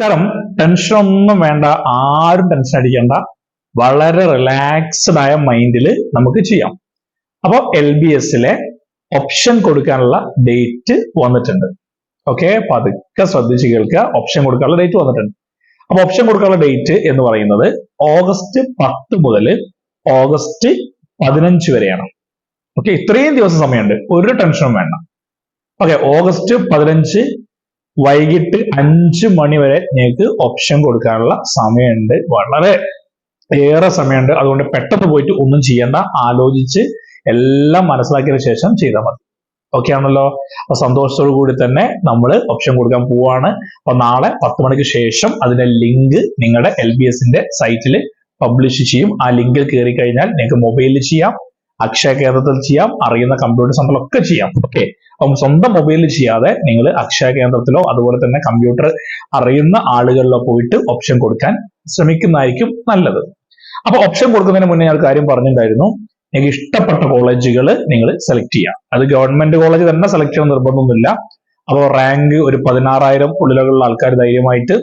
നമസ്കാരം. ടെൻഷൻ ഒന്നും വേണ്ട. ആരും ടെൻഷൻ അടിക്കേണ്ട. വളരെ റിലാക്സ്ഡ് ആയ മൈൻഡിൽ നമുക്ക് ചെയ്യാം. അപ്പോൾ എൽ ബി എസിലെ ഓപ്ഷൻ കൊടുക്കാനുള്ള ഡേറ്റ് വന്നിട്ടുണ്ട്. ഓക്കെ പതുക്കെ ശ്രദ്ധിച്ച് കേൾക്കുക. ഓപ്ഷൻ കൊടുക്കാനുള്ള ഡേറ്റ് വന്നിട്ടുണ്ട്. അപ്പൊ ഓപ്ഷൻ കൊടുക്കാനുള്ള ഡേറ്റ് എന്ന് പറയുന്നത് ഓഗസ്റ്റ് പത്ത് മുതൽ ഓഗസ്റ്റ് പതിനഞ്ച് വരെയാണ്. ഓക്കെ ഇത്രയും ദിവസം സമയമുണ്ട്. ഒരു ടെൻഷനും വേണ്ട. ഓക്കെ ഓഗസ്റ്റ് പതിനഞ്ച് വൈകിട്ട് അഞ്ച് മണി വരെ നിങ്ങൾക്ക് ഓപ്ഷൻ കൊടുക്കാനുള്ള സമയമുണ്ട്. വളരെ ഏറെ സമയമുണ്ട്. അതുകൊണ്ട് പെട്ടെന്ന് പോയിട്ട് ഒന്നും ചെയ്യേണ്ട. ആലോചിച്ച് എല്ലാം മനസ്സിലാക്കിയ ശേഷം ചെയ്താൽ മതി. ഓക്കെ ആണല്ലോ? അപ്പൊ സന്തോഷത്തോടു കൂടി തന്നെ നമ്മൾ ഓപ്ഷൻ കൊടുക്കാൻ പോവാണ്. അപ്പൊ നാളെ പത്ത് മണിക്ക് ശേഷം അതിന്റെ ലിങ്ക് നിങ്ങളുടെ എൽ ബി എസിന്റെ സൈറ്റിൽ പബ്ലിഷ് ചെയ്യും. ആ ലിങ്കിൽ കയറി കഴിഞ്ഞാൽ നിങ്ങൾക്ക് മൊബൈലിൽ ചെയ്യാം. അക്ഷയ കേന്ദ്രത്തിൽ ചെയ്യാം അറിയുന്ന കമ്പ്യൂട്ടർ സെന്ററിലൊക്കെ ചെയ്യാം. ഓക്കെ അപ്പം സ്വന്തം മൊബൈലിൽ ചെയ്യാതെ നിങ്ങൾ അക്ഷയ കേന്ദ്രത്തിലോ അതുപോലെ തന്നെ കമ്പ്യൂട്ടർ അറിയുന്ന ആളുകളിലോ പോയിട്ട് ഓപ്ഷൻ കൊടുക്കാൻ ശ്രമിക്കുന്നതായിരിക്കും നല്ലത്. അപ്പൊ ഓപ്ഷൻ കൊടുക്കുന്നതിന് മുന്നേ ഞാൻ കാര്യം പറഞ്ഞിട്ടുണ്ടായിരുന്നു. നിങ്ങൾക്ക് ഇഷ്ടപ്പെട്ട കോളേജുകൾ നിങ്ങൾ സെലക്ട് ചെയ്യാം. അത് ഗവൺമെന്റ് കോളേജ് തന്നെ സെലക്ട് ചെയ്യാൻ നിർബന്ധമൊന്നുമില്ല. അപ്പോൾ റാങ്ക് ഒരു പതിനാറായിരം ഉള്ളിലുള്ള ആൾക്കാർ ധൈര്യമായിട്ട്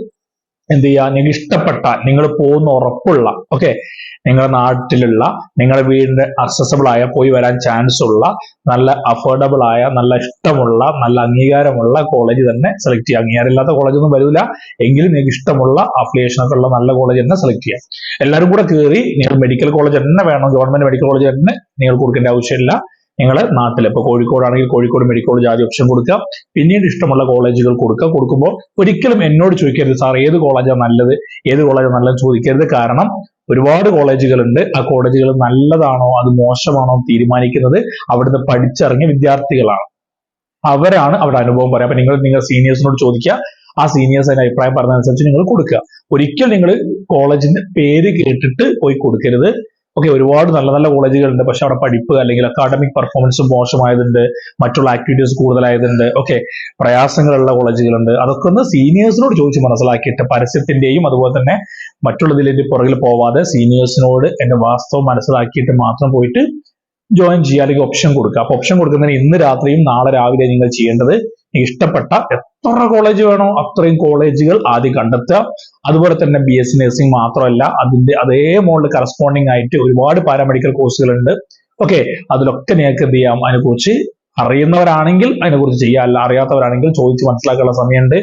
എന്ത് ചെയ്യുക നിങ്ങൾക്ക് ഇഷ്ടപ്പെട്ട നിങ്ങൾ പോകുന്ന ഉറപ്പുള്ള ഓക്കെ നിങ്ങളുടെ നാട്ടിലുള്ള നിങ്ങളുടെ വീടിന്റെ അക്സസബിൾ ആയ പോയി വരാൻ ചാൻസ് ഉള്ള നല്ല അഫോർഡബിൾ ആയ നല്ല ഇഷ്ടമുള്ള നല്ല അംഗീകാരമുള്ള കോളേജ് തന്നെ സെലക്ട് ചെയ്യുക അംഗീകാരമില്ലാത്ത കോളേജ് ഒന്നും വരില്ല എങ്കിലും നിങ്ങൾക്ക് ഇഷ്ടമുള്ള അഫിലിയേഷൻ ഒക്കെ ഉള്ള നല്ല കോളേജ് തന്നെ സെലക്ട് ചെയ്യുക എല്ലാവരും കൂടെ കയറി നിങ്ങൾ മെഡിക്കൽ കോളേജ് തന്നെ വേണം ഗവൺമെന്റ് മെഡിക്കൽ കോളേജ് തന്നെ നിങ്ങൾ കൊടുക്കേണ്ട ആവശ്യമില്ല. നിങ്ങളെ നാട്ടിൽ ഇപ്പൊ കോഴിക്കോടാണെങ്കിൽ കോഴിക്കോട് മെഡിക്കൽ കോളേജ് ആദ്യം ഓപ്ഷൻ കൊടുക്കുക. പിന്നീട് ഇഷ്ടമുള്ള കോളേജുകൾ കൊടുക്കുക. കൊടുക്കുമ്പോൾ ഒരിക്കലും എന്നോട് ചോദിക്കരുത് സാർ ഏത് കോളേജാണ് നല്ലത്? ഏത് കോളേജാണ് നല്ലത് ചോദിക്കരുത്. കാരണം ഒരുപാട് കോളേജുകളുണ്ട്. ആ കോളേജുകൾ നല്ലതാണോ അത് മോശമാണോ തീരുമാനിക്കുന്നത് അവിടുന്ന് പഠിച്ചിറങ്ങിയ വിദ്യാർത്ഥികളാണ്. അവരാണ് അവിടെ അനുഭവം പറയാം അപ്പൊ നിങ്ങൾ നിങ്ങൾ സീനിയേഴ്സിനോട് ചോദിക്കുക. ആ സീനിയേഴ്സ് അതിന്റെ അഭിപ്രായം പറഞ്ഞതനുസരിച്ച് നിങ്ങൾ കൊടുക്കുക. ഒരിക്കൽ നിങ്ങൾ കോളേജിന്റെ പേര് കേട്ടിട്ട് പോയി കൊടുക്കരുത്. ഓക്കെ ഒരുപാട് നല്ല നല്ല കോളേജുകളുണ്ട്. പക്ഷെ അവിടെ പഠിപ്പ് അല്ലെങ്കിൽ അക്കാഡമിക് പെർഫോമൻസ് മോശമായതുണ്ട്. മറ്റുള്ള ആക്ടിവിറ്റീസ് കൂടുതലായതുണ്ട്. ഓക്കെ പ്രയാസങ്ങളുള്ള കോളേജുകളുണ്ട്. അതൊക്കെ ഒന്ന് സീനിയേഴ്സിനോട് ചോദിച്ച് മനസ്സിലാക്കിയിട്ട് പരസ്യത്തിന്റെയും അതുപോലെ തന്നെ മറ്റുള്ളതിലേക്ക് പുറകിൽ പോവാതെ സീനിയേഴ്സിനോട് എന്റെ വാസ്തവം മനസ്സിലാക്കിയിട്ട് മാത്രം പോയിട്ട് ജോയിൻ ചെയ്യുക അല്ലെങ്കിൽ ഓപ്ഷൻ കൊടുക്കുക. അപ്പൊ ഓപ്ഷൻ കൊടുക്കുന്നതിന് ഇന്ന് രാത്രിയും നാളെ രാവിലെ നിങ്ങൾ ചെയ്യേണ്ടത് ഇഷ്ടപ്പെട്ട എത്ര കോളേജ് വേണോ അത്രയും കോളേജുകൾ ആദ്യം കണ്ടെത്തുക. അതുപോലെ തന്നെ ബി എസ് സി നഴ്സിംഗ് മാത്രമല്ല അതിന്റെ അതേ മോളിൽ കറസ്പോണ്ടിങ് ആയിട്ട് ഒരുപാട് പാരാമെഡിക്കൽ കോഴ്സുകൾ ഉണ്ട് ഓക്കെ അതിലൊക്കെ നിങ്ങൾക്ക് എന്ത് ചെയ്യാം? അതിനെക്കുറിച്ച് അറിയുന്നവരാണെങ്കിൽ അതിനെക്കുറിച്ച് ചെയ്യാം. അല്ല അറിയാത്തവരാണെങ്കിൽ ചോദിച്ച് മനസ്സിലാക്കാനുള്ള സമയമുണ്ട്.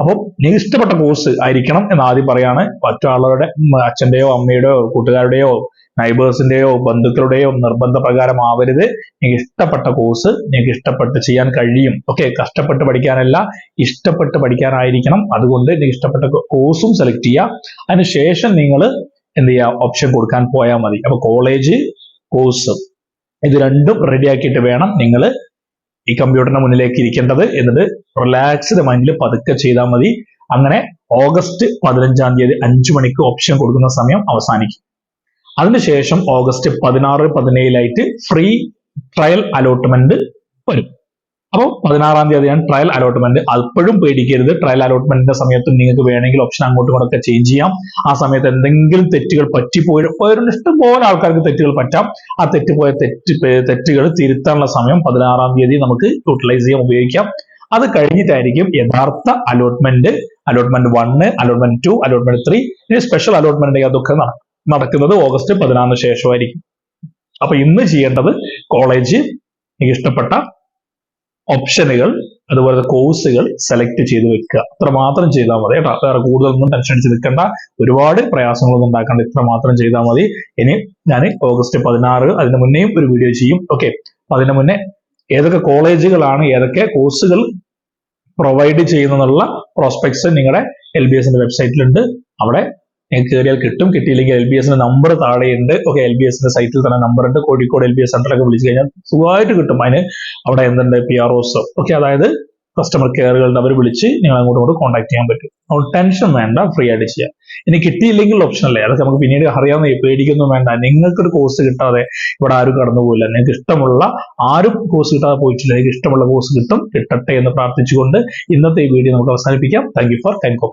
അപ്പം ഇഷ്ടപ്പെട്ട കോഴ്സ് ആയിരിക്കണം എന്ന് ആദ്യം പറയാണ്. മറ്റാളുടെ അച്ഛന്റെയോ അമ്മയുടെയോ കൂട്ടുകാരുടെയോ നൈബേഴ്സിന്റെയോ ബന്ധുക്കളുടെയോ നിർബന്ധ പ്രകാരം ആവരുത്. നിങ്ങൾക്ക് ഇഷ്ടപ്പെട്ട കോഴ്സ് നിങ്ങൾക്ക് ഇഷ്ടപ്പെട്ട് ചെയ്യാൻ കഴിയും. ഓക്കെ കഷ്ടപ്പെട്ട് പഠിക്കാനല്ല ഇഷ്ടപ്പെട്ട് പഠിക്കാനായിരിക്കണം. അതുകൊണ്ട് നിങ്ങൾക്ക് ഇഷ്ടപ്പെട്ട കോഴ്സും സെലക്ട് ചെയ്യുക. അതിനുശേഷം നിങ്ങൾ എന്ത് ചെയ്യുക? ഓപ്ഷൻ കൊടുക്കാൻ പോയാൽ മതി. അപ്പൊ കോളേജ് കോഴ്സ് ഇത് രണ്ടും റെഡിയാക്കിയിട്ട് വേണം നിങ്ങൾ ഈ കമ്പ്യൂട്ടറിന് മുന്നിലേക്ക് ഇരിക്കേണ്ടത് എന്നിട്ട് റിലാക്സ്ഡ് മൈൻഡിൽ പതുക്കെ ചെയ്താൽ മതി. അങ്ങനെ ഓഗസ്റ്റ് പതിനഞ്ചാം തീയതി അഞ്ചു മണിക്ക് ഓപ്ഷൻ കൊടുക്കുന്ന സമയം അവസാനിക്കും. അതിനുശേഷം ഓഗസ്റ്റ് പതിനാറ് പതിനേഴിലായിട്ട് ഫ്രീ ട്രയൽ അലോട്ട്മെന്റ് വരും. അപ്പോൾ പതിനാറാം തീയതിയാണ് ട്രയൽ അലോട്ട്മെന്റ് അപ്പോഴും പേടിക്കരുത്. ട്രയൽ അലോട്ട്മെന്റിന്റെ സമയത്ത് നിങ്ങൾക്ക് വേണമെങ്കിൽ ഓപ്ഷൻ അങ്ങോട്ടും ഇങ്ങോട്ടൊക്കെ ചേഞ്ച് ചെയ്യാം. ആ സമയത്ത് എന്തെങ്കിലും തെറ്റുകൾ പറ്റിപ്പോയി ഇഷ്ടംപോലെ ആൾക്കാർക്ക് തെറ്റുകൾ പറ്റാം. ആ തെറ്റുപോയ തെറ്റ് തെറ്റുകൾ തിരുത്താനുള്ള സമയം പതിനാറാം തീയതി നമുക്ക് യൂട്ടിലൈസ് ചെയ്യാം ഉപയോഗിക്കാം. അത് കഴിഞ്ഞിട്ടായിരിക്കും യഥാർത്ഥ allotment allotment one allotment two allotment three ഇനി സ്പെഷ്യൽ അലോട്ട്മെന്റ് അതൊക്കെ നടക്കുന്നത് ഓഗസ്റ്റ് പതിനാറിന് ശേഷമായിരിക്കും. അപ്പൊ ഇന്ന് ചെയ്യേണ്ടത് കോളേജ് എനിക്ക് ഇഷ്ടപ്പെട്ട ഓപ്ഷനുകൾ അതുപോലെ കോഴ്സുകൾ സെലക്ട് ചെയ്ത് വെക്കുക. അത്ര മാത്രം ചെയ്താൽ മതി കേട്ടോ. വേറെ കൂടുതലൊന്നും ടെൻഷൻ അടിച്ച് നിൽക്കേണ്ട. ഒരുപാട് പ്രയാസങ്ങളൊന്നും ഉണ്ടാക്കേണ്ട ഇത്ര മാത്രം ചെയ്താൽ മതി. ഇനി ഞാൻ ഓഗസ്റ്റ് പതിനാറ് അതിന് മുന്നേയും ഒരു വീഡിയോ ചെയ്യും. ഓക്കെ അതിന് മുന്നേ ഏതൊക്കെ കോളേജുകളാണ് ഏതൊക്കെ കോഴ്സുകൾ പ്രൊവൈഡ് ചെയ്യുന്നുള്ള പ്രോസ്പെക്ട്സ് നിങ്ങളുടെ എൽ ബി എസിന്റെ വെബ്സൈറ്റിലുണ്ട് അവിടെ കയറിയാൽ കിട്ടും. കിട്ടിയില്ലെങ്കിൽ എൽ ബി എസിന്റെ നമ്പർ താഴെയുണ്ട്. ഓക്കെ എൽ ബി എസിന്റെ സൈറ്റിൽ തന്നെ നമ്പർ ഉണ്ട്. കോഴിക്കോട് എൽ ബി എസ് സെന്ററൊക്കെ വിളിച്ചു കഴിഞ്ഞാൽ സുഖമായിട്ട് കിട്ടും. അതിന് അവിടെ എന്തുണ്ട്? പി ആർ ഒസ് ഓക്കെ അതായത് കസ്റ്റമർ കെയറുകളുടെ അവർ വിളിച്ച് നിങ്ങൾ അങ്ങോട്ടും ഇങ്ങോട്ട് കോൺടാക്ട് ചെയ്യാൻ പറ്റും. അതുകൊണ്ട് ടെൻഷൻ വേണ്ട ഫ്രീ ആയിട്ട് ചെയ്യാം. ഇനി കിട്ടിയില്ലെങ്കിൽ ഓപ്ഷൻ അല്ലേ? അതൊക്കെ നമുക്ക് പിന്നീട് അറിയാവുന്ന പേടിക്കൊന്നും വേണ്ട. നിങ്ങൾക്കൊരു കോഴ്സ് കിട്ടാതെ ഇവിടെ ആരും കടന്നുപോകില്ല നിങ്ങൾക്ക് ഇഷ്ടമുള്ള ആരും കോഴ്സ് കിട്ടാതെ പോയിട്ടില്ല. നിങ്ങൾക്ക് ഇഷ്ടമുള്ള കോഴ്സ് കിട്ടും. കിട്ടട്ടെ എന്ന് പ്രാർത്ഥിച്ചുകൊണ്ട് ഇന്നത്തെ ഈ വീഡിയോ നമുക്ക് അവസാനിപ്പിക്കാം. Thank you for kind cooperation